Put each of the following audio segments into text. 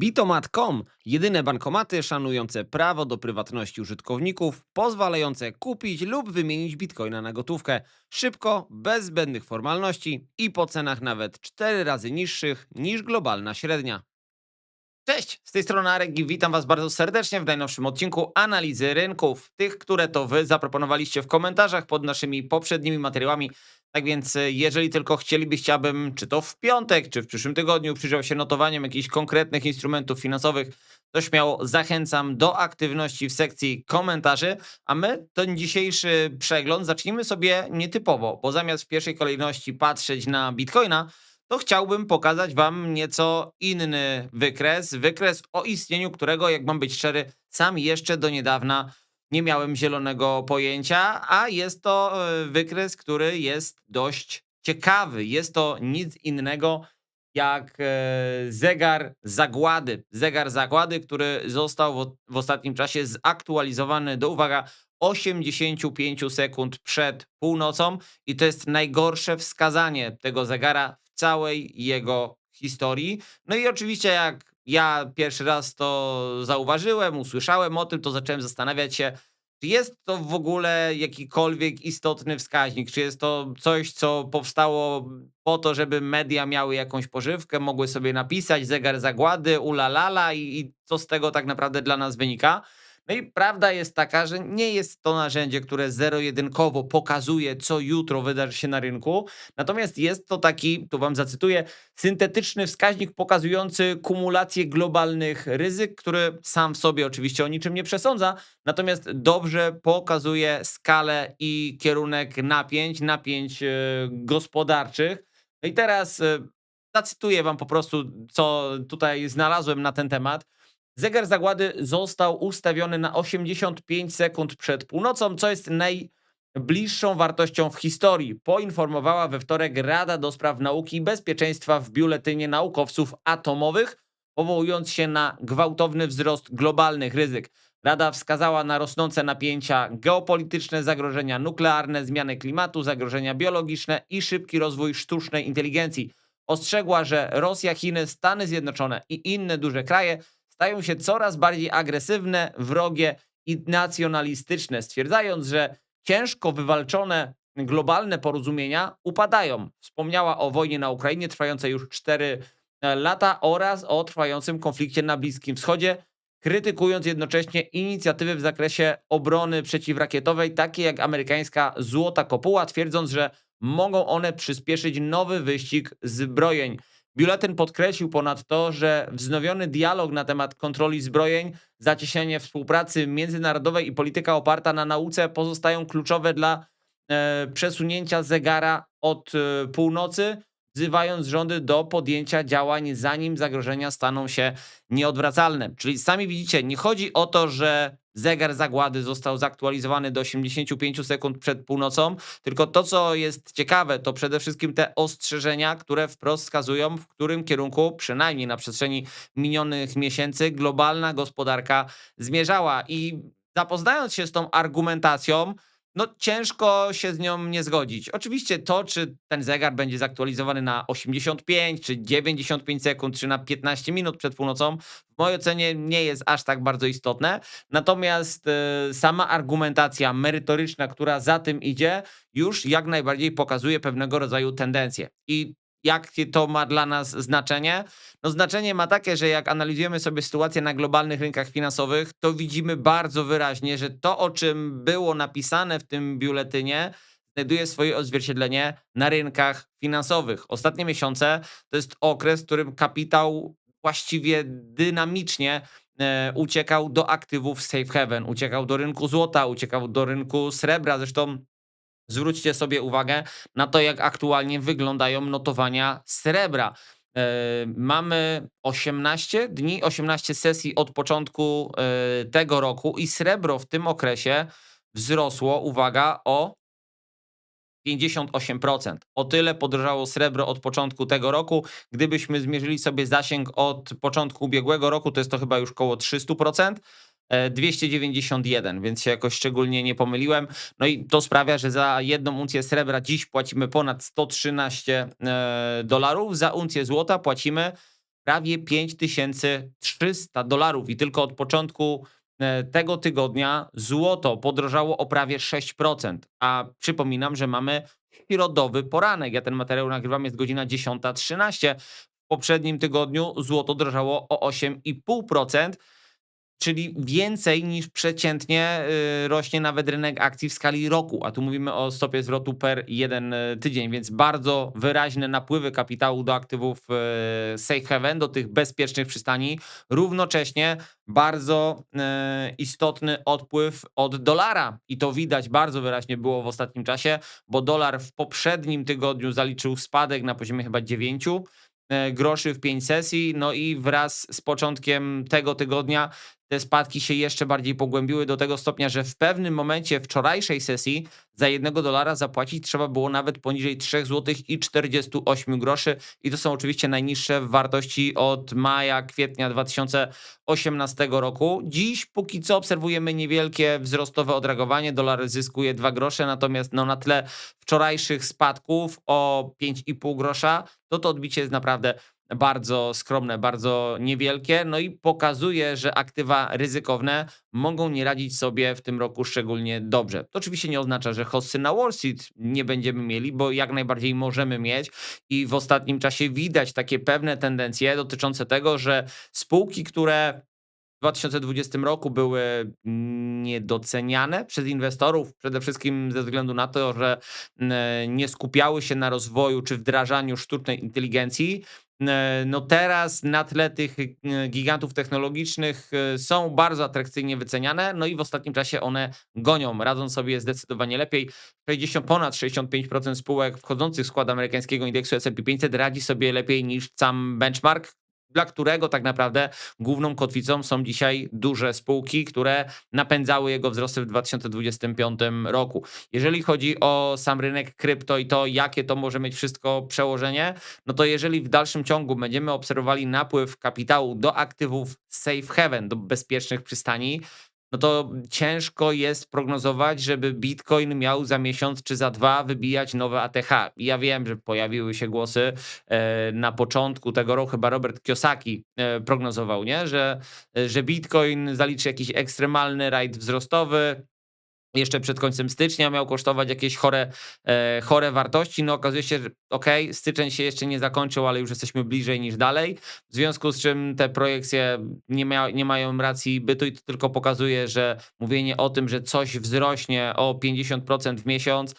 Bitomat.com jedyne bankomaty szanujące prawo do prywatności użytkowników, pozwalające kupić lub wymienić bitcoina na gotówkę szybko, bez zbędnych formalności i po cenach nawet 4 razy niższych niż globalna średnia. Cześć, z tej strony Arek i witam Was bardzo serdecznie w najnowszym odcinku analizy rynków. Tych, które to Wy zaproponowaliście w komentarzach pod naszymi poprzednimi materiałami. Tak więc, e, jeżeli tylko chcielibyście, abym czy to w piątek, czy w przyszłym tygodniu przyjrzał się notowaniom jakichś konkretnych instrumentów finansowych, to śmiało zachęcam do aktywności w sekcji komentarzy. A my ten dzisiejszy przegląd zacznijmy sobie nietypowo, bo zamiast w pierwszej kolejności patrzeć na Bitcoina, to chciałbym pokazać Wam nieco inny wykres. Wykres o istnieniu którego, jak mam być szczery, sam jeszcze do niedawna nie miałem zielonego pojęcia, a jest to e, wykres, który jest dość ciekawy. Jest to nic innego jak e, zegar zagłady. Zegar zagłady, który został w, ostatnim czasie zaktualizowany do uwaga 85 sekund przed północą i to jest najgorsze wskazanie tego zegara całej jego historii. No i oczywiście jak ja pierwszy raz to zauważyłem, usłyszałem o tym, to zacząłem zastanawiać się, czy jest to w ogóle jakikolwiek istotny wskaźnik? Czy jest to coś, co powstało po to, żeby media miały jakąś pożywkę, mogły sobie napisać zegar zagłady, ulalala i, i co z tego tak naprawdę dla nas wynika? No i prawda jest taka, że nie jest to narzędzie, które zero-jedynkowo pokazuje, co jutro wydarzy się na rynku. Natomiast jest to taki, tu wam zacytuję, syntetyczny wskaźnik pokazujący kumulację globalnych ryzyk, który sam w sobie oczywiście o niczym nie przesądza, natomiast dobrze pokazuje skalę i kierunek napięć, napięć e, gospodarczych. No i teraz e, zacytuję wam po prostu, co tutaj znalazłem na ten temat. Zegar zagłady został ustawiony na 85 sekund przed północą, co jest najbliższą wartością w historii. Poinformowała we wtorek Rada do Spraw Nauki i Bezpieczeństwa w Biuletynie Naukowców Atomowych, powołując się na gwałtowny wzrost globalnych ryzyk. Rada wskazała na rosnące napięcia geopolityczne, zagrożenia nuklearne, zmiany klimatu, zagrożenia biologiczne i szybki rozwój sztucznej inteligencji. Ostrzegła, że Rosja, Chiny, Stany Zjednoczone i inne duże kraje stają się coraz bardziej agresywne, wrogie i nacjonalistyczne, stwierdzając, że ciężko wywalczone globalne porozumienia upadają. Wspomniała o wojnie na Ukrainie trwającej już 4 lata oraz o trwającym konflikcie na Bliskim Wschodzie, krytykując jednocześnie inicjatywy w zakresie obrony przeciwrakietowej, takie jak amerykańska Złota Kopuła, twierdząc, że mogą one przyspieszyć nowy wyścig zbrojeń. Biuletyn podkreślił ponadto, że wznowiony dialog na temat kontroli zbrojeń, zacieśnianie współpracy międzynarodowej i polityka oparta na nauce pozostają kluczowe dla e, przesunięcia zegara od e, północy, wzywając rządy do podjęcia działań, zanim zagrożenia staną się nieodwracalne. Czyli sami widzicie, nie chodzi o to, że zegar zagłady został zaktualizowany do 85 sekund przed północą, tylko to, co jest ciekawe, to przede wszystkim te ostrzeżenia, które wprost wskazują, w którym kierunku, przynajmniej na przestrzeni minionych miesięcy, globalna gospodarka zmierzała. I zapoznając się z tą argumentacją, no ciężko się z nią nie zgodzić. Oczywiście to, czy ten zegar będzie zaktualizowany na 85, czy 95 sekund, czy na 15 minut przed północą, w mojej ocenie nie jest aż tak bardzo istotne. Natomiast e, sama argumentacja merytoryczna, która za tym idzie, już jak najbardziej pokazuje pewnego rodzaju tendencje. I jakie to ma dla nas znaczenie? No znaczenie ma takie, że jak analizujemy sobie sytuację na globalnych rynkach finansowych, to widzimy bardzo wyraźnie, że to, o czym było napisane w tym biuletynie, znajduje swoje odzwierciedlenie na rynkach finansowych. Ostatnie miesiące to jest okres, w którym kapitał właściwie dynamicznie e, uciekał do aktywów safe haven, uciekał do rynku złota, uciekał do rynku srebra. Zresztą zwróćcie sobie uwagę na to, jak aktualnie wyglądają notowania srebra. E, mamy 18 dni, 18 sesji od początku e, tego roku i srebro w tym okresie wzrosło, uwaga, o 58%. O tyle podrożało srebro od początku tego roku. Gdybyśmy zmierzyli sobie zasięg od początku ubiegłego roku, to jest to chyba już koło 300%. E, 291, więc się jakoś szczególnie nie pomyliłem. No i to sprawia, że za jedną uncję srebra dziś płacimy ponad 113 e, dolarów, za uncję złota płacimy prawie 5300 dolarów i tylko od początku e, tego tygodnia złoto podrożało o prawie 6%, a przypominam, że mamy środowy poranek. Ja ten materiał nagrywam, jest godzina 10.13. W poprzednim tygodniu złoto drożało o 8,5%, czyli więcej niż przeciętnie y, rośnie nawet rynek akcji w skali roku, a tu mówimy o stopie zwrotu per jeden y, tydzień, więc bardzo wyraźne napływy kapitału do aktywów y, safe haven, do tych bezpiecznych przystani, równocześnie bardzo istotny odpływ od dolara i to widać bardzo wyraźnie było w ostatnim czasie, bo dolar w poprzednim tygodniu zaliczył spadek na poziomie chyba 9 e, groszy w 5 sesji, no i wraz z początkiem tego tygodnia te spadki się jeszcze bardziej pogłębiły do tego stopnia, że w pewnym momencie wczorajszej sesji za jednego dolara zapłacić trzeba było nawet poniżej 3 zł i 48 groszy i to są oczywiście najniższe wartości od maja, kwietnia 2018 roku. Dziś póki co obserwujemy niewielkie wzrostowe odreagowanie, dolar zyskuje 2 grosze, natomiast no na tle wczorajszych spadków o 5,5 grosza, to to odbicie jest naprawdę bardzo skromne, bardzo niewielkie, no i pokazuje, że aktywa ryzykowne mogą nie radzić sobie w tym roku szczególnie dobrze. To oczywiście nie oznacza, że hossy na Wall Street nie będziemy mieli, bo jak najbardziej możemy mieć i w ostatnim czasie widać takie pewne tendencje dotyczące tego, że spółki, które w 2020 roku były niedoceniane przez inwestorów, przede wszystkim ze względu na to, że mm, nie skupiały się na rozwoju czy wdrażaniu sztucznej inteligencji. E, No teraz na tle tych e, gigantów technologicznych e, są bardzo atrakcyjnie wyceniane, no i w ostatnim czasie one gonią, radzą sobie zdecydowanie lepiej. 60, ponad 65% spółek wchodzących w skład amerykańskiego indeksu S&P 500 radzi sobie lepiej niż sam benchmark, dla którego tak naprawdę główną kotwicą są dzisiaj duże spółki, które napędzały jego wzrosty w 2025 roku. Jeżeli chodzi o sam rynek krypto i to, jakie to może mieć wszystko przełożenie, no to jeżeli w dalszym ciągu będziemy obserwowali napływ kapitału do aktywów safe haven, do bezpiecznych przystani, no to ciężko jest prognozować, żeby Bitcoin miał za miesiąc czy za dwa wybijać nowe ATH. Ja wiem, że pojawiły się głosy e, na początku tego roku, chyba Robert Kiyosaki e, prognozował, nie? Że, że Bitcoin zaliczy jakiś ekstremalny rajd wzrostowy, jeszcze przed końcem stycznia miał kosztować jakieś chore, e, chore wartości. No okazuje się, że okej, styczeń się jeszcze nie zakończył, ale już jesteśmy bliżej niż dalej. W związku z czym te projekcje nie, mia, nie mają racji bytu i to tylko pokazuje, że mówienie o tym, że coś wzrośnie o 50% w miesiąc,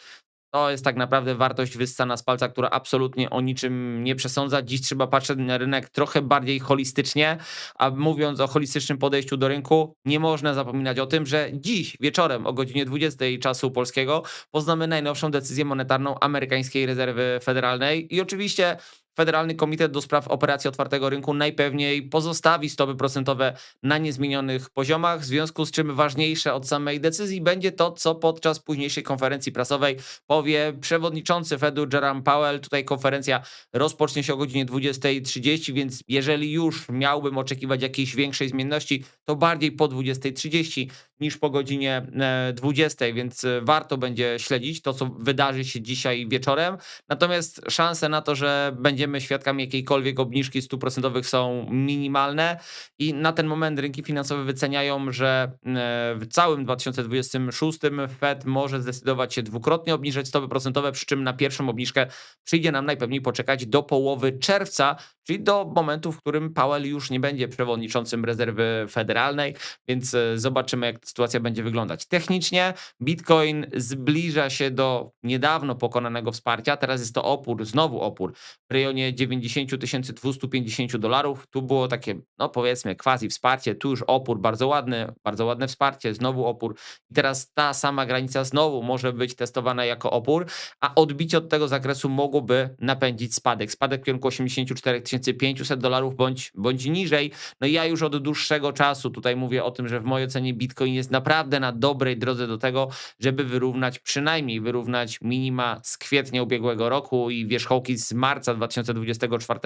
to jest tak naprawdę wartość wyssana z palca, która absolutnie o niczym nie przesądza. Dziś trzeba patrzeć na rynek trochę bardziej holistycznie, a mówiąc o holistycznym podejściu do rynku, nie można zapominać o tym, że dziś wieczorem o godzinie 20 czasu polskiego poznamy najnowszą decyzję monetarną amerykańskiej rezerwy federalnej i oczywiście Federalny Komitet do Spraw Operacji Otwartego Rynku najpewniej pozostawi stopy procentowe na niezmienionych poziomach, w związku z czym ważniejsze od samej decyzji będzie to, co podczas późniejszej konferencji prasowej powie przewodniczący Fedu Jerome Powell. Tutaj konferencja rozpocznie się o godzinie 20.30, więc jeżeli już miałbym oczekiwać jakiejś większej zmienności, to bardziej po 20.30 niż po godzinie e, 20, więc e, warto będzie śledzić to, co wydarzy się dzisiaj wieczorem. Natomiast szanse na to, że będziemy świadkami jakiejkolwiek obniżki stóp procentowych są minimalne i na ten moment rynki finansowe wyceniają, że e, w całym 2026 Fed może zdecydować się dwukrotnie obniżać stopy procentowe, przy czym na pierwszą obniżkę przyjdzie nam najpewniej poczekać do połowy czerwca, czyli do momentu, w którym Powell już nie będzie przewodniczącym rezerwy federalnej, więc e, zobaczymy, jak sytuacja będzie wyglądać. Technicznie Bitcoin zbliża się do niedawno pokonanego wsparcia, teraz jest to opór, znowu opór w rejonie 90 250 dolarów. Tu było takie, no powiedzmy, quasi wsparcie, tu już opór, bardzo ładny, bardzo ładne wsparcie, znowu opór. I teraz ta sama granica znowu może być testowana jako opór, a odbicie od tego zakresu mogłoby napędzić spadek. Spadek w kierunku 84 500 dolarów bądź, bądź niżej. No ja już od dłuższego czasu tutaj mówię o tym, że w mojej ocenie Bitcoin jest jest naprawdę na dobrej drodze do tego, żeby wyrównać, przynajmniej wyrównać minima z kwietnia ubiegłego roku i wierzchołki z marca 2024,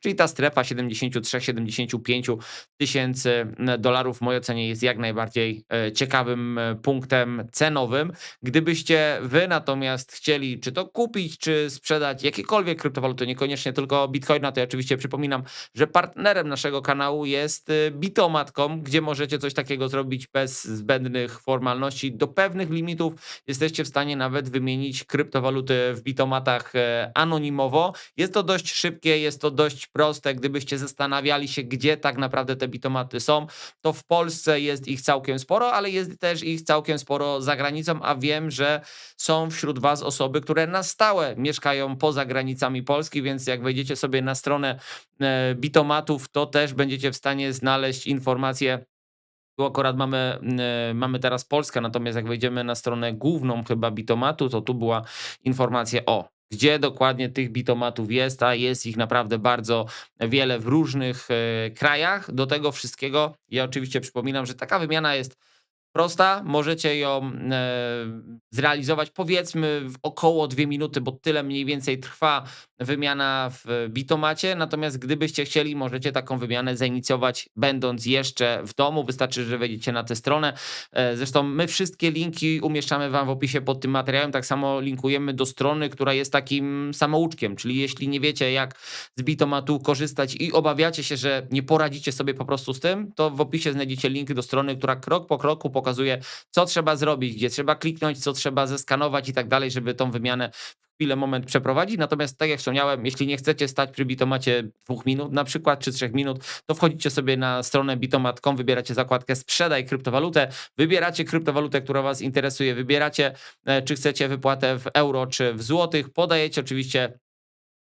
czyli ta strefa 73-75 tysięcy dolarów w mojej ocenie jest jak najbardziej e, ciekawym e, punktem cenowym. Gdybyście wy natomiast chcieli czy to kupić, czy sprzedać jakiekolwiek kryptowaluty, niekoniecznie tylko Bitcoina, to ja oczywiście przypominam, że partnerem naszego kanału jest Bitomat.com, gdzie możecie coś takiego zrobić bez zbędnych formalności. Do pewnych limitów jesteście w stanie nawet wymienić kryptowaluty w Bitomatach e, anonimowo. Jest to dość szybkie, jest to dość proste. Gdybyście zastanawiali się, gdzie tak naprawdę te bitomaty są, to w Polsce jest ich całkiem sporo, ale jest też ich całkiem sporo za granicą, a wiem, że są wśród Was osoby, które na stałe mieszkają poza granicami Polski, więc jak wejdziecie sobie na stronę e, bitomatów, to też będziecie w stanie znaleźć informacje. Tu akurat mamy, e, mamy teraz Polskę, natomiast jak wejdziemy na stronę główną chyba bitomatu, to tu była informacja o gdzie dokładnie tych bitomatów jest, a jest ich naprawdę bardzo wiele w różnych e, krajach. Do tego wszystkiego ja oczywiście przypominam, że taka wymiana jest prosta, możecie ją e, zrealizować powiedzmy w około dwie minuty, bo tyle mniej więcej trwa wymiana w Bitomacie, natomiast gdybyście chcieli, możecie taką wymianę zainicjować będąc jeszcze w domu, wystarczy, że wejdziecie na tę stronę. E, Zresztą my wszystkie linki umieszczamy wam w opisie pod tym materiałem, tak samo linkujemy do strony, która jest takim samouczkiem, czyli jeśli nie wiecie jak z Bitomatu korzystać i obawiacie się, że nie poradzicie sobie po prostu z tym, to w opisie znajdziecie link do strony, która krok po kroku pokazuje, co trzeba zrobić, gdzie trzeba kliknąć, co trzeba zeskanować i tak dalej, żeby tą wymianę w chwilę, moment przeprowadzić. Natomiast tak jak wspomniałem, jeśli nie chcecie stać przy bitomacie dwóch minut na przykład, czy trzech minut, to wchodzicie sobie na stronę bitomat.com, wybieracie zakładkę sprzedaj kryptowalutę, wybieracie kryptowalutę, która was interesuje, wybieracie e, czy chcecie wypłatę w euro, czy w złotych, podajecie oczywiście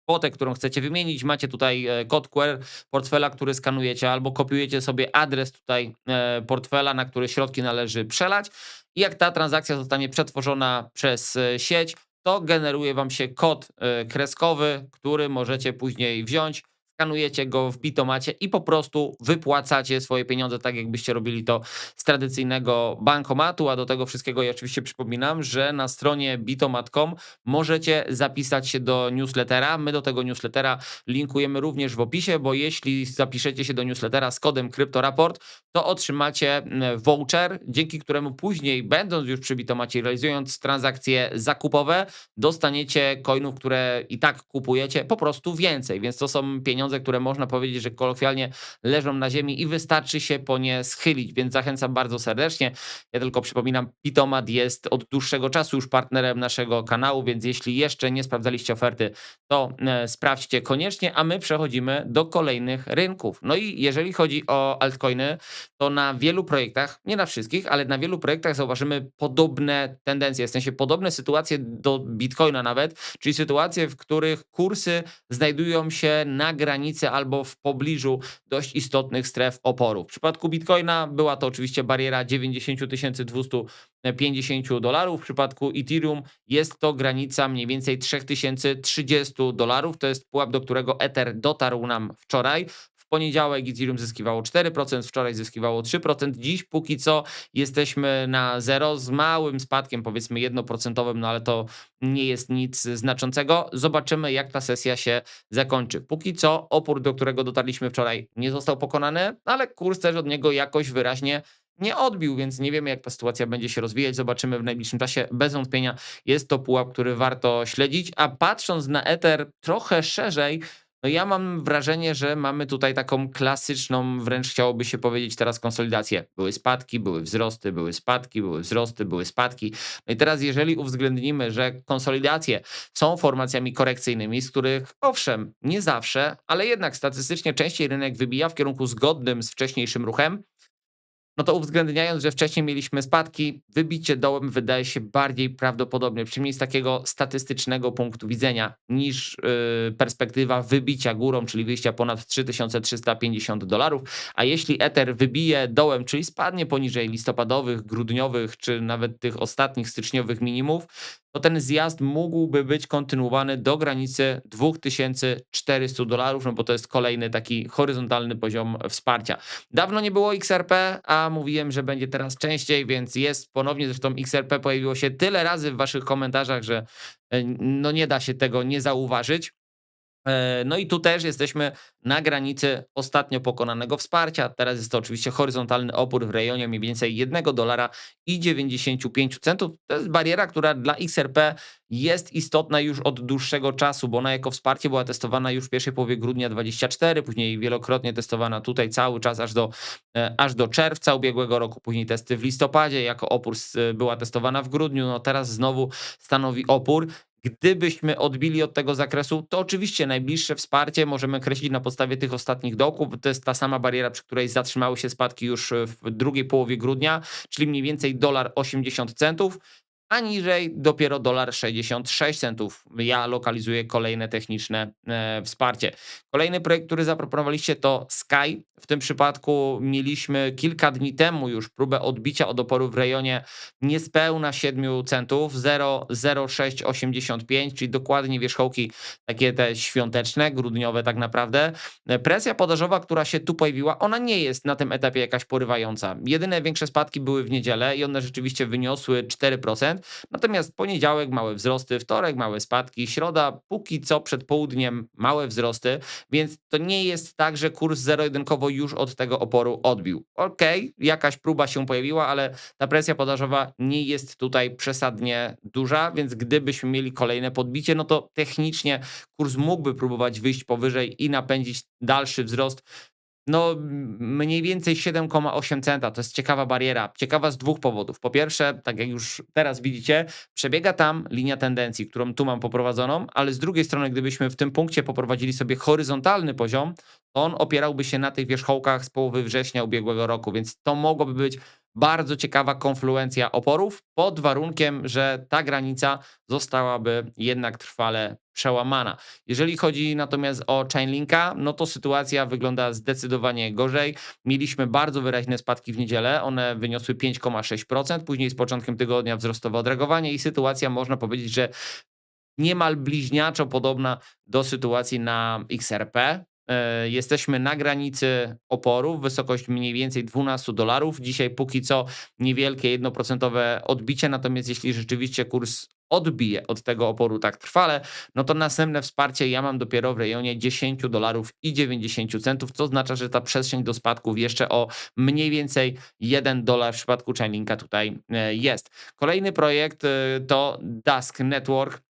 kwotę, którą chcecie wymienić. Macie tutaj e, kod QR portfela, który skanujecie, albo kopiujecie sobie adres tutaj e, portfela, na który środki należy przelać. I jak ta transakcja zostanie przetworzona przez sieć, to generuje wam się kod e, kreskowy, który możecie później wziąć. Skanujecie go w bitomacie i po prostu wypłacacie swoje pieniądze, tak jakbyście robili to z tradycyjnego bankomatu. A do tego wszystkiego ja oczywiście przypominam, że na stronie bitomat.com możecie zapisać się do newslettera. My do tego newslettera linkujemy również w opisie, bo jeśli zapiszecie się do newslettera z kodem CryptoRaport, to otrzymacie mm, voucher, dzięki któremu później, będąc już przy Bitomacie, realizując transakcje zakupowe, dostaniecie coinów, które i tak kupujecie, po prostu więcej. Więc to są pieniądze, które można powiedzieć, że kolokwialnie leżą na ziemi i wystarczy się po nie schylić. Więc zachęcam bardzo serdecznie. Ja tylko przypominam, Bitomat jest od dłuższego czasu już partnerem naszego kanału, więc jeśli jeszcze nie sprawdzaliście oferty, to e, sprawdźcie koniecznie, a my przechodzimy do kolejnych rynków. No i jeżeli chodzi o altcoiny, to na wielu projektach, nie na wszystkich, ale na wielu projektach zauważymy podobne tendencje, w sensie podobne sytuacje do Bitcoina nawet, czyli sytuacje, w których kursy znajdują się na granicy albo w pobliżu dość istotnych stref oporu. W przypadku Bitcoina była to oczywiście bariera 90 250 dolarów. W przypadku Ethereum jest to granica mniej więcej 3030 dolarów. To jest pułap, do którego Ether dotarł nam wczoraj. Poniedziałek Ethereum zyskiwało 4%, wczoraj zyskiwało 3%. Dziś póki co jesteśmy na zero z małym spadkiem, powiedzmy 1%, no ale to nie jest nic znaczącego. Zobaczymy, jak ta sesja się zakończy. Póki co opór, do którego dotarliśmy wczoraj, nie został pokonany, ale kurs też od niego jakoś wyraźnie nie odbił, więc nie wiemy, jak ta sytuacja będzie się rozwijać. Zobaczymy w najbliższym czasie. Bez wątpienia jest to pułap, który warto śledzić. A patrząc na Ether trochę szerzej, no ja mam wrażenie, że mamy tutaj taką klasyczną, wręcz chciałoby się powiedzieć teraz konsolidację. Były spadki, były wzrosty, były spadki, były wzrosty, były spadki. No i teraz jeżeli uwzględnimy, że konsolidacje są formacjami korekcyjnymi, z których owszem, nie zawsze, ale jednak statystycznie częściej rynek wybija w kierunku zgodnym z wcześniejszym ruchem, no to uwzględniając, że wcześniej mieliśmy spadki, wybicie dołem wydaje się bardziej prawdopodobne, przynajmniej z takiego statystycznego punktu widzenia, niż yy, perspektywa wybicia górą, czyli wyjścia ponad 3350 dolarów. A jeśli Ether wybije dołem, czyli spadnie poniżej listopadowych, grudniowych, czy nawet tych ostatnich styczniowych minimów, to ten zjazd mógłby być kontynuowany do granicy 2400 dolarów, no bo to jest kolejny taki horyzontalny poziom wsparcia. Dawno nie było XRP, a mówiłem, że będzie teraz częściej, więc jest ponownie. Zresztą XRP pojawiło się tyle razy w waszych komentarzach, że e, no nie da się tego nie zauważyć. E, No i tu też jesteśmy na granicy ostatnio pokonanego wsparcia. Teraz jest to oczywiście horyzontalny opór w rejonie mniej więcej 1 dolara i 95 centów. To jest bariera, która dla XRP jest istotna już od dłuższego czasu, bo ona jako wsparcie była testowana już w pierwszej połowie grudnia 24, później wielokrotnie testowana tutaj cały czas aż do, e, aż do czerwca ubiegłego roku, później testy w listopadzie, jako opór była testowana w grudniu, no teraz znowu stanowi opór. Gdybyśmy odbili od tego zakresu, to oczywiście najbliższe wsparcie możemy kreślić na podstawie tych ostatnich dołków. To jest ta sama bariera, przy której zatrzymały się spadki już w drugiej połowie grudnia, czyli mniej więcej dolar 80 centów, a niżej dopiero dolar 66 centów. Ja lokalizuję kolejne techniczne e, wsparcie. Kolejny projekt, który zaproponowaliście to Sky. W tym przypadku mieliśmy kilka dni temu już próbę odbicia od oporu w rejonie niespełna 7 centów, 0,0685, czyli dokładnie wierzchołki takie te świąteczne, grudniowe tak naprawdę. E, Presja podażowa, która się tu pojawiła, ona nie jest na tym etapie jakaś porywająca. Jedyne większe spadki były w niedzielę i one rzeczywiście wyniosły 4%, natomiast poniedziałek małe wzrosty, wtorek małe spadki, środa póki co przed południem małe wzrosty, więc to nie jest tak, że kurs zero-jedynkowo już od tego oporu odbił. Okej, jakaś próba się pojawiła, ale ta presja podażowa nie jest tutaj przesadnie duża, więc gdybyśmy mieli kolejne podbicie, no to technicznie kurs mógłby próbować wyjść powyżej i napędzić dalszy wzrost. No, mniej więcej 7,8 centa. To jest ciekawa bariera. Ciekawa z dwóch powodów. Po pierwsze, tak jak już teraz widzicie, przebiega tam linia tendencji, którą tu mam poprowadzoną, ale z drugiej strony, gdybyśmy w tym punkcie poprowadzili sobie horyzontalny poziom, on opierałby się na tych wierzchołkach z połowy września ubiegłego roku, więc to mogłoby być bardzo ciekawa konfluencja oporów, pod warunkiem, że ta granica zostałaby jednak trwale przełamana. Jeżeli chodzi natomiast o Chainlinka, no to sytuacja wygląda zdecydowanie gorzej. Mieliśmy bardzo wyraźne spadki w niedzielę, one wyniosły 5,6%, później z początkiem tygodnia wzrostowe odreagowanie i sytuacja można powiedzieć, że niemal bliźniaczo podobna do sytuacji na XRP. E, Jesteśmy na granicy oporu, wysokość mniej więcej 12 dolarów. Dzisiaj póki co niewielkie 1% odbicie, natomiast jeśli rzeczywiście kurs odbije od tego oporu tak trwale, no to następne wsparcie ja mam dopiero w rejonie 10 dolarów i 90 centów, co oznacza, że ta przestrzeń do spadków jeszcze o mniej więcej 1 dolar w przypadku Chainlinka tutaj e, jest. Kolejny projekt e, to Dusk Network.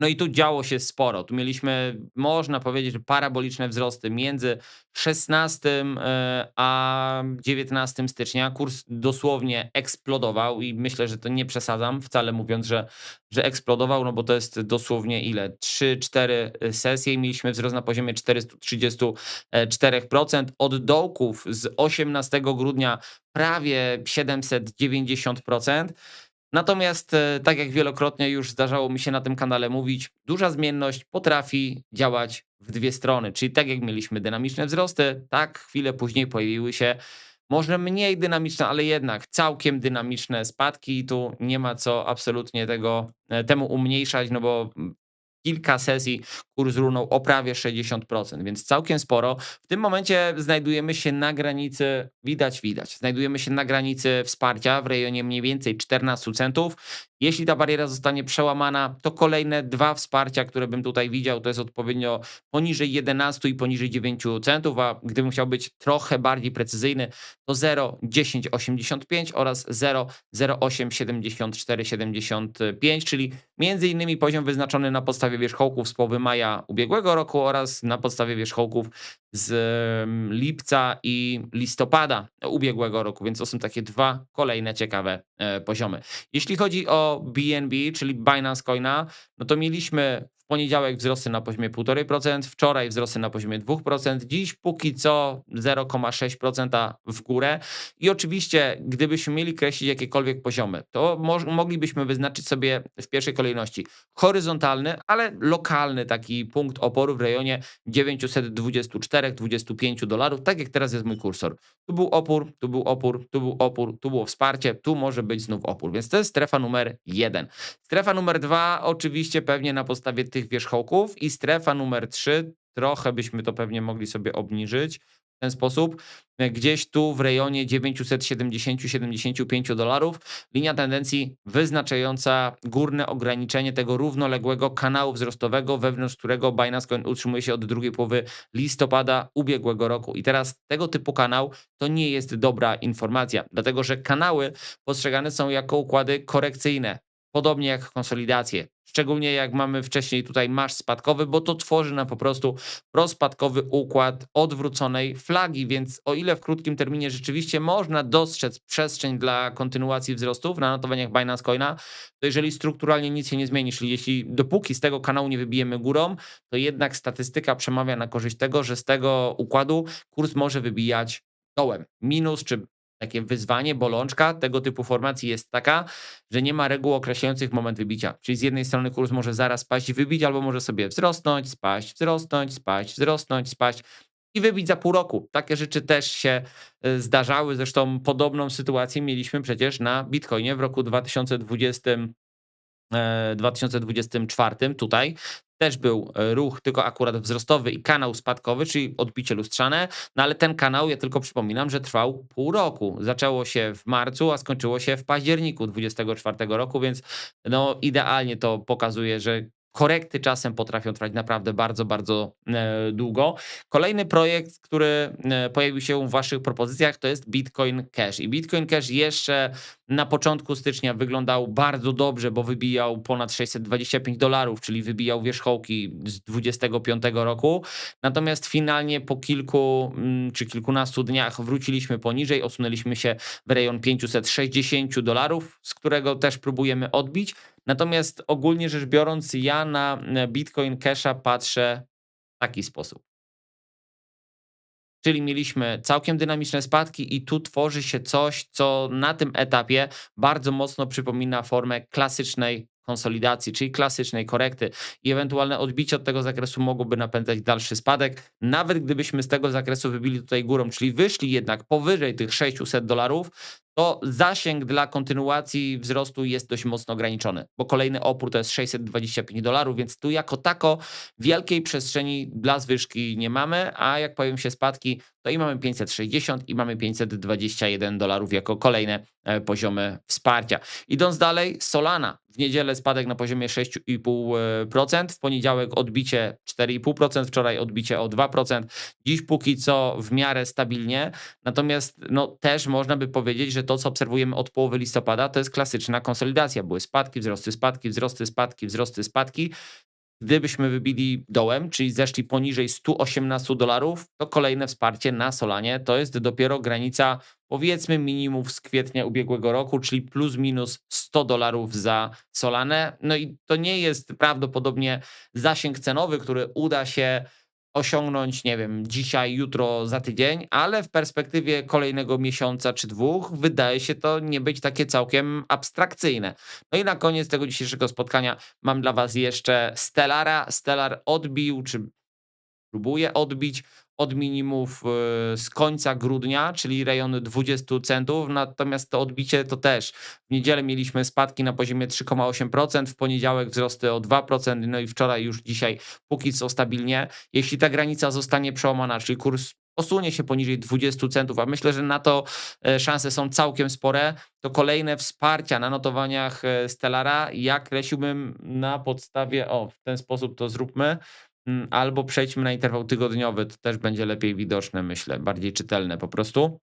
No i tu działo się sporo. Tu mieliśmy, można powiedzieć, paraboliczne wzrosty między 16 e, a 19 stycznia. Kurs dosłownie eksplodował i myślę, że to nie przesadzam wcale mówiąc, że, że eksplodował, no bo to jest dosłownie ile? 3-4 sesje i mieliśmy wzrost na poziomie 434%. Od dołków z 18 grudnia prawie 790%. Natomiast, e, tak jak wielokrotnie już zdarzało mi się na tym kanale mówić, duża zmienność potrafi działać w dwie strony. Czyli tak jak mieliśmy dynamiczne wzrosty, tak chwilę później pojawiły się może mniej dynamiczne, ale jednak całkiem dynamiczne spadki i tu nie ma co absolutnie tego, e, temu umniejszać, no bo kilka sesji kurs runął o prawie 60%, więc całkiem sporo. W tym momencie znajdujemy się na granicy, widać, widać, znajdujemy się na granicy wsparcia w rejonie mniej więcej 14 centów. Jeśli ta bariera zostanie przełamana, to kolejne dwa wsparcia, które bym tutaj widział, to jest odpowiednio poniżej 11 i poniżej 9 centów, a gdybym chciał być trochę bardziej precyzyjny, to 0,1085 oraz 0,087475, czyli między innymi poziom wyznaczony na podstawie wierzchołków z połowy maja ubiegłego roku oraz na podstawie wierzchołków z em, lipca i listopada ubiegłego roku, więc to są takie dwa kolejne ciekawe poziomy. Jeśli chodzi o BNB, czyli Binance Coina, no to mieliśmy poniedziałek wzrosty na poziomie 1,5%, wczoraj wzrosty na poziomie 2%, dziś póki co 0,6% w górę. I oczywiście, gdybyśmy mieli kreślić jakiekolwiek poziomy, to moglibyśmy wyznaczyć sobie w pierwszej kolejności horyzontalny, ale lokalny taki punkt oporu w rejonie 924-25 dolarów, tak jak teraz jest mój kursor. Tu był opór, tu był opór, tu był opór, tu było wsparcie, tu może być znów opór, więc to jest strefa numer jeden. Strefa numer dwa, oczywiście pewnie na podstawie tych wierzchołków i strefa numer trzy, trochę byśmy to pewnie mogli sobie obniżyć w ten sposób, gdzieś tu w rejonie 970-75 dolarów, linia tendencji wyznaczająca górne ograniczenie tego równoległego kanału wzrostowego, wewnątrz którego Binance Coin utrzymuje się od drugiej połowy listopada ubiegłego roku. I teraz tego typu kanał to nie jest dobra informacja, dlatego że kanały postrzegane są jako układy korekcyjne, podobnie jak konsolidacje. Szczególnie jak mamy wcześniej tutaj masz spadkowy, bo to tworzy nam po prostu prospadkowy układ odwróconej flagi, więc o ile w krótkim terminie rzeczywiście można dostrzec przestrzeń dla kontynuacji wzrostów na notowaniach Binance Coina, to jeżeli strukturalnie nic się nie zmieni, czyli jeśli dopóki z tego kanału nie wybijemy górą, to jednak statystyka przemawia na korzyść tego, że z tego układu kurs może wybijać dołem. Minus czy takie wyzwanie, bolączka tego typu formacji jest taka, że nie ma reguł określających moment wybicia. Czyli z jednej strony kurs może zaraz spaść i wybić, albo może sobie wzrosnąć, spaść, wzrosnąć, spaść, wzrosnąć, spaść i wybić za pół roku. Takie rzeczy też się y, zdarzały. Zresztą podobną sytuację mieliśmy przecież na Bitcoinie w roku 2020, e, 2024 tutaj. Też był e, ruch, tylko akurat wzrostowy i kanał spadkowy, czyli odbicie lustrzane. No ale ten kanał, ja tylko przypominam, że trwał pół roku. Zaczęło się w marcu, a skończyło się w październiku 2024 roku, więc no idealnie to pokazuje, że korekty czasem potrafią trwać naprawdę bardzo, bardzo e, długo. Kolejny projekt, który e, pojawił się w waszych propozycjach, to jest Bitcoin Cash. I Bitcoin Cash jeszcze na początku stycznia wyglądał bardzo dobrze, bo wybijał ponad 625 dolarów, czyli wybijał wierzchołki z 25 roku. Natomiast finalnie po kilku mm, czy kilkunastu dniach wróciliśmy poniżej, osunęliśmy się w rejon 560 dolarów, z którego też próbujemy odbić. Natomiast ogólnie rzecz biorąc, ja na Bitcoin Casha patrzę w taki sposób. Czyli mieliśmy całkiem dynamiczne spadki i tu tworzy się coś, co na tym etapie bardzo mocno przypomina formę klasycznej konsolidacji, czyli klasycznej korekty i ewentualne odbicie od tego zakresu mogłoby napędzać dalszy spadek. Nawet gdybyśmy z tego zakresu wybili tutaj górą, czyli wyszli jednak powyżej tych 600 dolarów, to zasięg dla kontynuacji wzrostu jest dość mocno ograniczony, bo kolejny opór to jest 625 dolarów, więc tu jako tako wielkiej przestrzeni dla zwyżki nie mamy, a jak pojawią się spadki, to i mamy 560 i mamy 521 dolarów jako kolejne e, poziomy wsparcia. Idąc dalej, Solana. W niedzielę spadek na poziomie 6,5%, w poniedziałek odbicie 4,5%, wczoraj odbicie o 2%, dziś póki co w miarę stabilnie, natomiast no, też można by powiedzieć, że to, co obserwujemy od połowy listopada, to jest klasyczna konsolidacja. Były spadki, wzrosty, spadki, wzrosty, spadki, wzrosty, spadki. Gdybyśmy wybili dołem, czyli zeszli poniżej 118 dolarów, to kolejne wsparcie na Solanie to jest dopiero granica powiedzmy minimów z kwietnia ubiegłego roku, czyli plus minus 100 dolarów za Solanę. No i to nie jest prawdopodobnie zasięg cenowy, który uda się osiągnąć, nie wiem, dzisiaj, jutro, za tydzień, ale w perspektywie kolejnego miesiąca czy dwóch wydaje się to nie być takie całkiem abstrakcyjne. No i na koniec tego dzisiejszego spotkania mam dla Was jeszcze Stellara. Stellar odbił, czy próbuje odbić od minimów y, z końca grudnia, czyli rejon 20 centów, natomiast to odbicie to też w niedzielę mieliśmy spadki na poziomie 3,8%, w poniedziałek wzrosty o 2%, no i wczoraj już dzisiaj póki co stabilnie. Jeśli ta granica zostanie przełamana, czyli kurs osunie się poniżej 20 centów, a myślę, że na to e, szanse są całkiem spore, to kolejne wsparcia na notowaniach e, Stellara ja kreśliłbym na podstawie, o w ten sposób to zróbmy, albo przejdźmy na interwał tygodniowy, to też będzie lepiej widoczne, myślę, bardziej czytelne po prostu.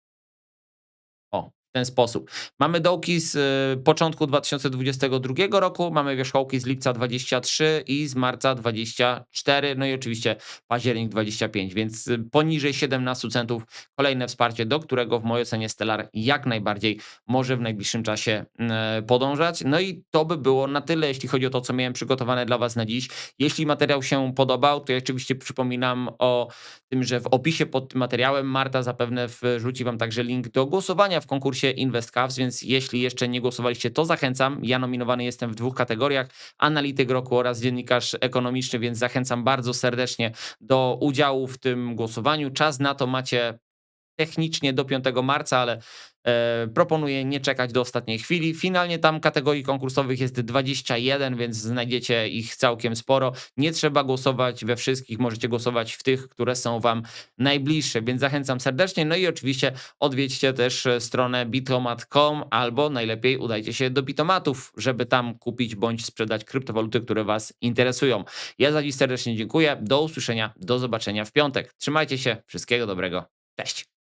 O, ten sposób. Mamy dołki z y, początku 2022 roku, mamy wierzchołki z lipca 23 i z marca 24, no i oczywiście październik 25, więc y, poniżej 17 centów kolejne wsparcie, do którego w mojej ocenie Stellar jak najbardziej może w najbliższym czasie e, podążać. No i to by było na tyle, jeśli chodzi o to, co miałem przygotowane dla Was na dziś. Jeśli materiał się podobał, to ja oczywiście przypominam o tym, że w opisie pod tym materiałem Marta zapewne wrzuci Wam także link do głosowania w konkursie InvestCaps, więc jeśli jeszcze nie głosowaliście, to zachęcam. Ja nominowany jestem w dwóch kategoriach, analityk roku oraz dziennikarz ekonomiczny, więc zachęcam bardzo serdecznie do udziału w tym głosowaniu. Czas na to macie technicznie do 5 marca, ale proponuję nie czekać do ostatniej chwili. Finalnie tam kategorii konkursowych jest 21, więc znajdziecie ich całkiem sporo. Nie trzeba głosować we wszystkich, możecie głosować w tych, które są wam najbliższe, więc zachęcam serdecznie. No i oczywiście odwiedźcie też e, stronę bitomat.com albo najlepiej udajcie się do bitomatów, żeby tam kupić bądź sprzedać kryptowaluty, które was interesują. Ja za dziś serdecznie dziękuję. Do usłyszenia, do zobaczenia w piątek. Trzymajcie się, wszystkiego dobrego. Cześć.